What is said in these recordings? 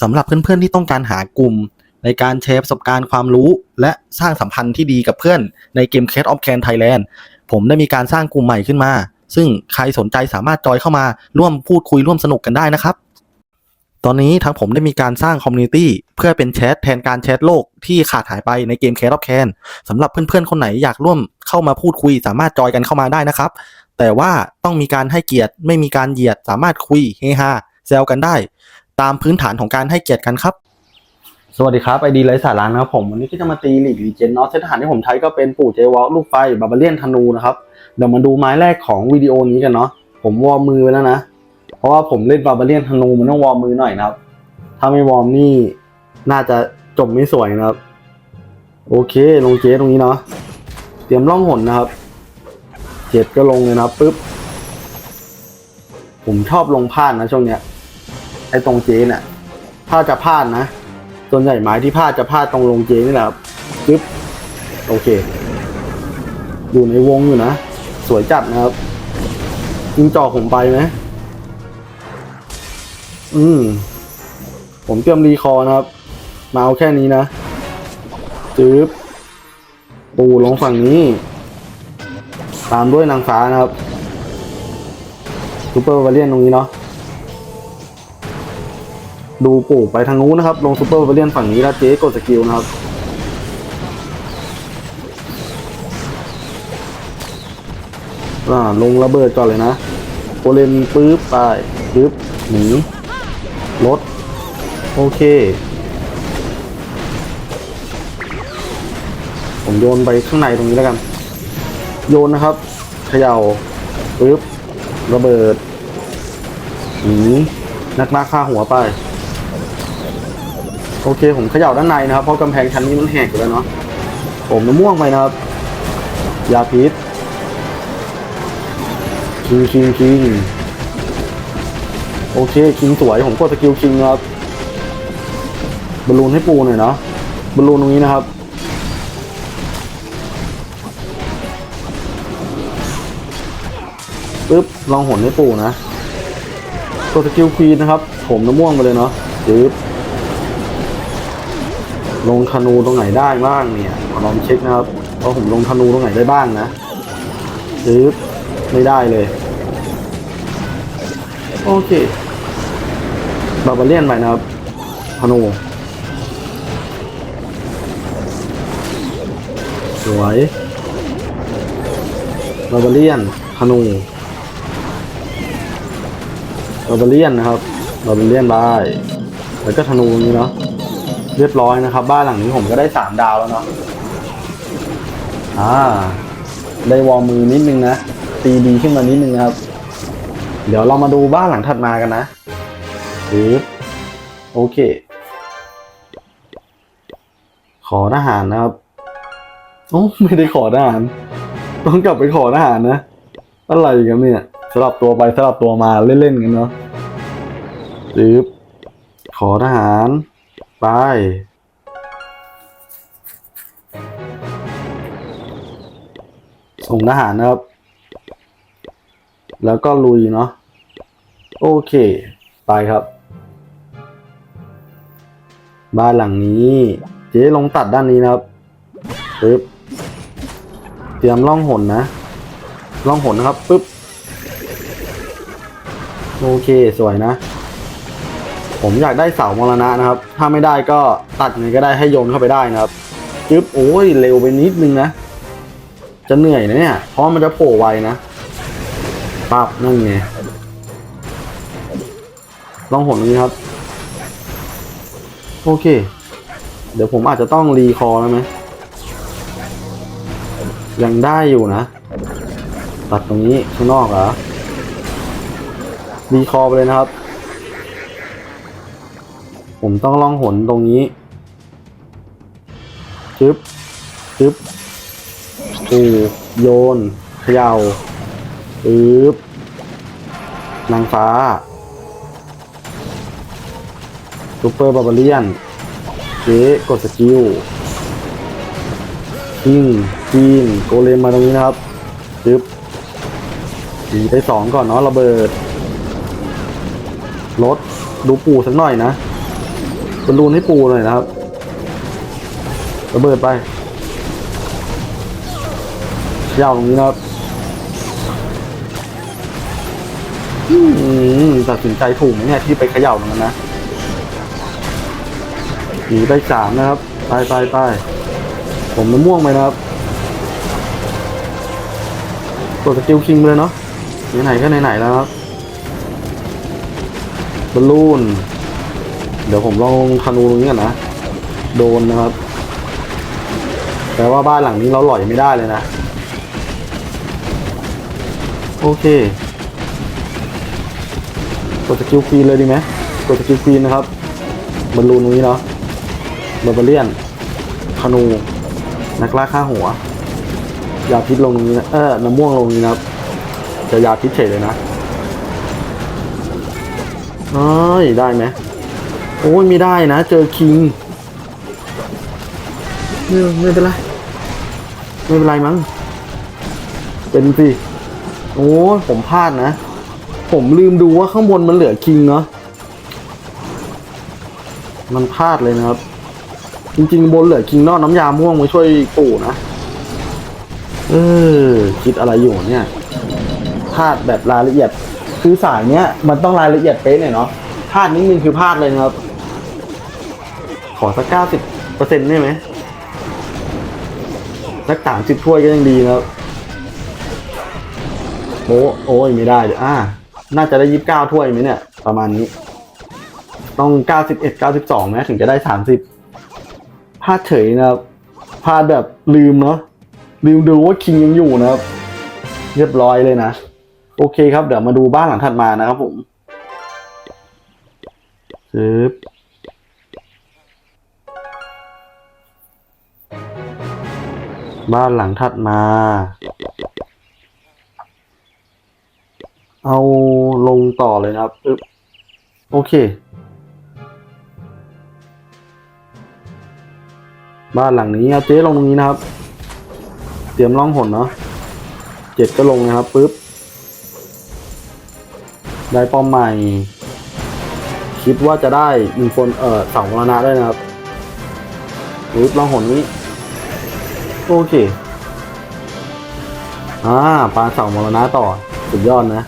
สำหรับเพื่อนๆที่ต้องการหากลุ่ม ในการแชร์ประสบการณ์ความรู้ และสร้างสัมพันธ์ที่ดีกับเพื่อนในเกม Cat of Can Thailand ผมได้มีการสร้างกลุ่มใหม่ขึ้นมา ซึ่งใครสนใจสามารถจอยเข้ามาร่วมพูดคุยร่วมสนุกกันได้นะครับ ตอนนี้ทางผมได้มีการสร้างคอมมูนิตี้เพื่อเป็นแชทแทนการแชทโลกที่ขาดหายไปในเกม Cat of Can สำหรับเพื่อนๆคนไหนอยากร่วมเข้ามาพูดคุย สามารถจอยกันเข้ามาได้นะครับ แต่ว่าต้องมีการให้เกียรติไม่มีการเหยียดสามารถคุยเฮฮาแซวกันได้ ตามพื้นฐานของการให้เกียรติกันครับ สวัสดีครับไอดีไรสาระนะครับผมวันนี้ก็จะมาตีหลีกลีเจนเนาะเซตทหารที่ผมใช้ก็เป็นปู่เจวอลลูกไฟบาบาเลียนธนูนะครับเดี๋ยวมาดูไม้แรกของวิดีโอนี้กันเนาะผมวอร์มมือไว้แล้วนะ เพราะว่าผมเล่นบาบาเลียนธนูมันต้องวอร์มมือหน่อยนะครับ ถ้าไม่วอร์มนี่น่าจะจบไม่สวยนะครับ โอเคลงเจตรงนี้เนาะเตรียมล่องหนนะครับ เจ็ดก็ลงเลยนะปุ๊บผมชอบลงพลาดนะช่วงเนี้ย ไอ้ตรงเจนี่ยถ้าจะพลาดนะส่วนใหญ่ไม้ที่พลาดจะพลาดตรงลงเจนี่แหละครับปึ๊บโอเค อยู่ในวงอยู่นะ สวยจัดนะครับยิงจอผมไปไหมอืม ผมเตรียมรีคอร์นะครับ มาเอาแค่นี้นะจึ๊บปูลงฝั่งนี้ ตามด้วยนางฟ้านะครับซูเปอร์วาเลียนตรงนี้เนาะ ดูปู่ไปทางนู้นนะครับ ลงซูเปอร์วาเลียนฝั่งนี้แล้วเจ๊กดสกิลนะครับ อ่า ลงระเบิดก่อนเลยนะโกเลมปื๊บไปปึ๊บหนีรถโอเค ผมโยนไปข้างในตรงนี้แล้วกัน โยนนะครับเขย่าปึ๊บระเบิดหนีนักนักฆ่าหัวไป โอเคผมเขย่าด้านในนะครับเพราะกำแพงชั้นนี้มันแหกอยู่แล้วเนาะผมน้ำม่วงไปนะครับยาพิษคิงคิงคิงโอเคคิงสวยผมกดสกิลคิงครับบอลลูนให้ปูหน่อยเนาะบอลลูนตรงนี้นะครับปึ๊บลองหนให้ปูนะกดสกิลควีนนะครับ ผมน้ำม่วงไปเลยเนาะปึ๊บ ลงธนูตรงไหนได้บ้างเนี่ยลองเช็คนะครับว่าผมลงธนูตรงไหนได้บ้างนะปึ๊บไม่ได้เลย โอเคบาบาเลียนไปนะครับธนูสวยบาบาเลียนธนูบาบาเลียนนะครับบาบาเลียนบายแล้วก็ธนูนี้เนาะ เรียบร้อยนะครับ บ้านหลังนี้ผมก็ได้สามดาวแล้วเนาะอ่า ได้วอร์มมือนิดนึงนะตีดีขึ้นมานิดนึงนะครับ เดี๋ยวเรามาดูบ้านหลังถัดมากันนะปึ๊บโอเค ขอทหารนะครับโอ้ไม่ได้ขอทหาร ต้องกลับไปขอทหารนะ อะไรกันเนี่ยสลับตัวไปสลับตัวมาเล่นๆกันเนาะปึ๊บขอทหาร ไป ส่งทหารนะครับ แล้วก็ลุยเนาะ โอเค ไปครับ บ้านหลังนี้ เจ๊ลงตัดด้านนี้นะครับปึ๊บ เตรียมล่องหนนะ ล่องหนนะครับปึ๊บ โอเค สวยนะ ผมอยากได้เสามรณะนะครับ ถ้าไม่ได้ก็ตัดไงก็ได้ให้โยนเข้าไปได้นะครับจึ๊บโอ้ยเร็วไปนิดนึงนะ จะเหนื่อยนะเนี่ย เพราะมันจะโผล่ไวนะปั๊บนั่นไงลองหนตรงนี้ครับ โอเค เดี๋ยวผมอาจจะต้องรีคอร์แล้วไหมยังได้อยู่นะ ตัดตรงนี้ข้างนอกเหรอรีคอร์ไปเลยนะครับ ผมต้องล่องหนตรงนี้จึ๊บจึ๊บปูโยนเขย่าปึ๊บนางฟ้าซูเปอร์บาบาเลียนเจ๊กดสกิลคิงจีนโกเลมมาตรงนี้นะครับจึ๊บดีไปสองก่อนเนาะระเบิดรถดูปูสักหน่อยนะ บอลลูนให้ปูหน่อยนะครับระเบิดไปยาวตรงนี้นะครับอืมตัดสินใจถูกไหมเนี่ยที่ไปเขย่าตรงนั้นนะหนีไปสามนะครับไปไปไปผมมันม่วงไปนะครับกดสกิลคิงเลยเนาะไหนๆก็ไหนๆแล้วครับบอลลูน ดี๋ยวผมลองคานูตรงนี้ก่อนนะ โดนนะครับแต่ว่าบ้านหลังนี้เราหล่อยไม่ได้เลยนะ โอเค กดสกิลควีนเลยดีไหมกดสกิลควีนนะครับบอลลูนตรงนี้เนาะบาร์เบเลียนคานู นักล่าฆ่าหัว ยาพิษลงตรงนี้นะ เออ น้ำม่วงลงตรงนี้นะครับ จะยาพิษเฉยเลยนะเอ้ยได้ไหม โอ้ยไม่ได้นะ เจอคิงไม่ไม่เป็นไรไม่เป็นไรมั้งเป็นสิโอ้ยผมพลาดนะ ผมลืมดูว่าข้างบนมันเหลือคิงเนาะมันพลาดเลยนะครับ จริง ๆ บนเหลือคิงนอกน้ำยาม่วงมาช่วยปู่นะเออคิดอะไรอยู่เนี่ยพลาดแบบรายละเอียด คือสายเนี้ยมันต้องรายละเอียดเป๊ะหน่อยเนาะพลาดนิดนึงคือพลาดเลยนะครับ อสักเก้าสิบเปอร์เซ็นต์ได้ไหมสักสามสิบถ้วยก็ยังดีนะครับโอ้โอ้ยไม่ได้เดี๋ยวอ่า น่าจะได้ยี่สิบเก้าถ้วยไหมเนี่ย ประมาณนี้ ต้องเก้าสิบเอ็ดเก้าสิบสองนะถึงจะได้สามสิบพลาดเฉยนะครับพลาดแบบลืมเนาะลืมดูว่าคิงยังอยู่นะครับ เรียบร้อยเลยนะ โอเคครับ เดี๋ยวมาดูบ้านหลังถัดมานะครับผมซึบ บ้านหลังถัดมา เอาลงต่อเลยนะครับอึ๊บโอเค บ้านหลังนี้เอาเจ๊ลงตรงนี้นะครับ เตรียมล่องหนเนาะเจ็ดก็ลงนะครับปึ๊บ ได้ป้อมใหม่ คิดว่าจะได้มีคนเอ่อเสามรณะด้นะครับปึ๊บล่องหนนี้ โอเค อ่าปลาเสามรณะต่อ สุดยอดนะ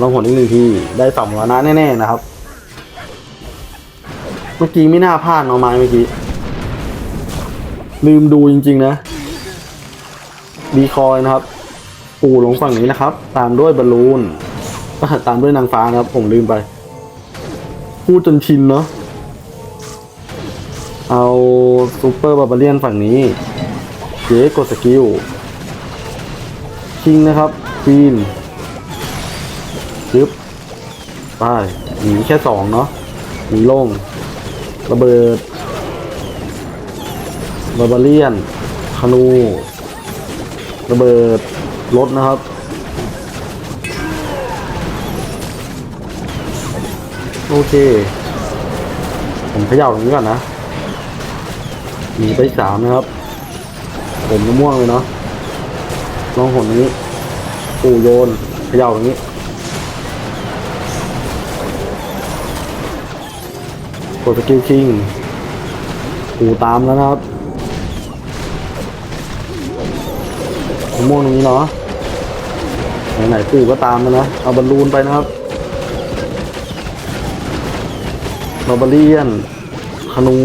ลองหนอีกหนึ่งที ได้เสามรณะแน่ๆนะครับ เมื่อกี้ไม่น่าพลาดเนาะไม้เมื่อกี้ ลืมดูจริง ๆ นะ ดีคอยนะครับ ปูลงฝั่งนี้นะครับ ตามด้วยบอลลูนตามด้วยนางฟ้านะครับ ผมลืมไป พูดจนชินเนาะ ซูเปอร์บาบาเลียนฝั่งนี้เจ๊กดสกิลคิงนะครับควีนจึ๊บไปหนีแค่สองเนาะหนีโล่งระเบิดบาบาเลียนคานูระเบิดรถนะครับโอเค ผมเขย่าตรงนี้ก่อนนะ หนีไปสามนะครับ ผมมะม่วงเลยเนาะลองหนนี้ ปูโยนเขย่าตรงนี้กดสกิลคิงปูตามแล้วนะครับมะม่วงตรงนี้เนาะไหนๆปูก็ตามแล้วนะ เอาบอลลูนไปนะครับบาบาเลียนคานู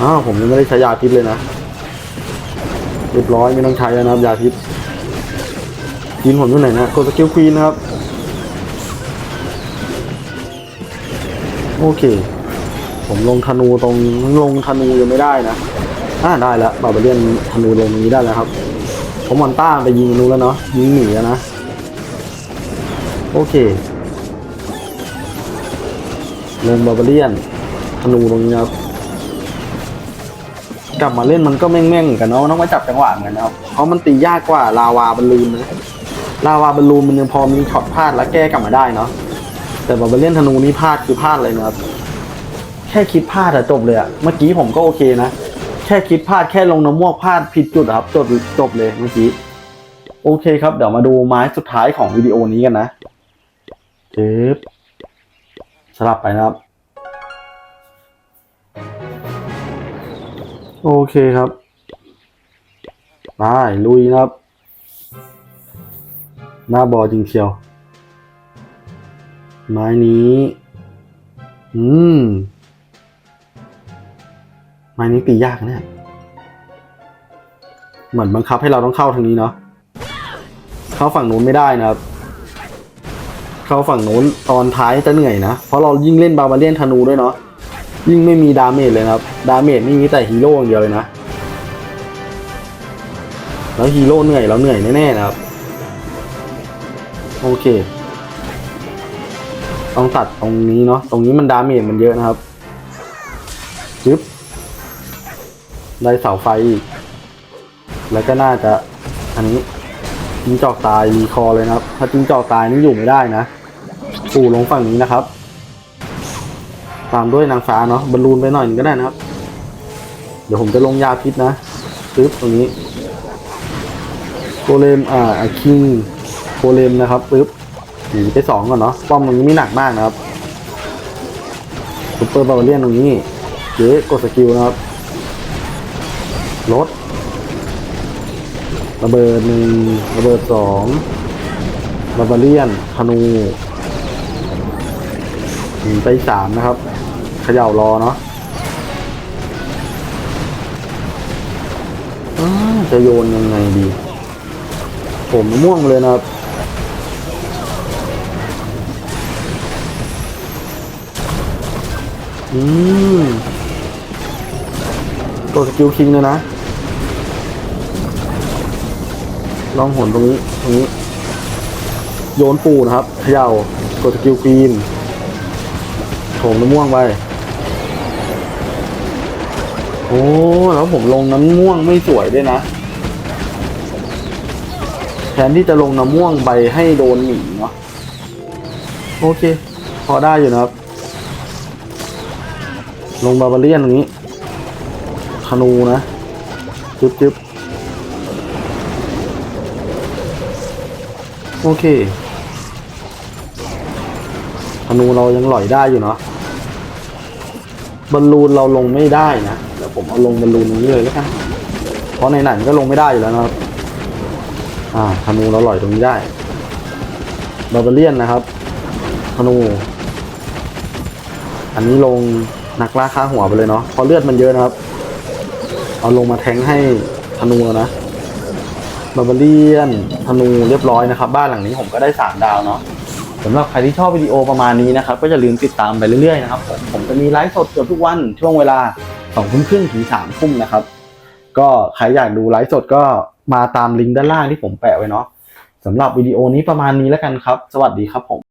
อ้าวผมยังไม่ได้ใช้ยาพิษเลยนะเรียบร้อยไม่ต้องใช้แล้วนะครับยาพิษกินผมที่ไหนนะกดสกิลควีนนะครับโอเค ผมลงธนูตรงลงธนูยังไม่ได้นะอ่าได้แล้วบาบาเลียนธนูลงนี้ได้แล้วครับ ผมมอนต้าไปยิงนู้นแล้วเนาะยิงหนีแล้วนะโอเคลงบาบาเลียนธนูตรงนี้นะครับ กลับมาเล่นมันก็แม่งๆเมือนกันเนาะต้องมาจับจังหวะเหมือนกันนะครับเพราะมันตียากกว่าลาวาบอลลูนนะลาวาบอลลูนมันยังพอมีช็อตพลาดแล้วแก้กลับมาได้เนาะแต่บาบาเลียนธนูนี่พลาดคือพลาดเลยนะครับแค่คิดพลาดอะจบเลยอะเมื่อกี้ผมก็โอเคนะแค่คิดพลาดแค่ลงน้ำมวกพลาดผิดจุดครับจบจบเลยเมื่อกี้โอเคครับ เดี๋ยวมาดูไม้สุดท้ายของวิดีโอนี้กันนะเจ็บสลับไปนะครับ โอเคครับไปลุยนะครับ หน้าบอจริงเชียว ไม้นี้ อืม ไม้นี้ตียากนะเนี่ยเหมือนบังคับให้เราต้องเข้าทางนี้เนาะเข้าฝั่งนู้นไม่ได้นะครับ เข้าฝั่งนู้นตอนท้ายจะเหนื่อยนะ เพราะเรายิ่งเล่นบาบาเลียนธนูด้วยเนาะ ยิ่งไม่มีดาเมจเลยนะครับ ดาเมจนี่มีแต่ฮีโร่อย่างเดียวเลยนะ แล้วฮีโร่เหนื่อยเราเหนื่อยแน่ๆนะครับ โอเค ต้องตัดตรงนี้เนาะ ตรงนี้มันดาเมจมันเยอะนะครับ จึ๊บ ได้เสาไฟอีก แล้วก็น่าจะ อันนี้จิงจอกตายรีคอเลยนะครับ ถ้าจิงจอกตายนี่อยู่ไม่ได้นะปู่ลงฝั่งนี้นะครับ ตามด้วยนางฟ้าเนาะบอลลูนไปหน่อยหนึงก็ได้นะครับ เดี๋ยวผมจะลงยาพิษนะปึ๊บตรงนี้โกเลมอ่าคิงโกเลมนะครับปึ๊บหนีไปสองก่อนเนาะป้อมตรงนี้ไม่หนักมากนะครับซุปเปอร์บาเลียนตรงนี้เจ๊กดสกิลนะครับลดระเบิดหนึ่งระเบิดสองบาบาเลียนธนูหนีไปสามนะครับ เขย่ารอเนาะจะโยนยังไงดี ผมม่วงเลยนะครับอืมตัวสกิลคิงเลยนะ ลองหนตรงนี้ ตรงนี้ โยนปูนะครับเขย่ากดสกิลคีนโถมน้ำม่วงไป อ้แล้วผมลงน้ำม่วงไม่สวยด้วยนะ แทนที่จะลงน้ำม่วงไปให้โดนหมีเนาะโอเค พอได้อยู่นะครับ ลงบาบาเลียนตรงนี้ธนูนะจึ๊บจึ๊บโอเคธนูเรายังหล่อยได้อยู่เนาะบอลลูนเราลงไม่ได้นะ ผมเอาลงบอลลูนรงนี้เลยแล้วกันเพราะในไหนมันก็ลงไม่ได้อยู่แล้วนะครับ อ่าธนูเราหล่อยตรงนี้ได้บาบาเลียนนะครับธนู อันนี้ลงนักล่าค่าหัวไปเลยเนาะเพราะเลือดมันเยอะนะครับ เอาลงมาแทงให้ธนูนะบาบาเลียนธนูเรียบร้อยนะครับ บ้านหลังนี้ผมก็ได้สามดาวเนาะสำหรับใครที่ชอบวิดีโอประมาณนี้นะครับ ก็อย่าลืมติดตามไปเรื่อยๆนะครับผมผมจะมีไลฟ์สดเกือบทุกวันช่วงเวลา สองทุ่มครึ่งถึงสามทุ่มนะครับ ก็ใครอยากดูไลฟ์สดก็มาตามลิงก์ด้านล่างที่ผมแปะไว้เนาะสำหรับวิดีโอนี้ประมาณนี้แล้วกันครับ สวัสดีครับผม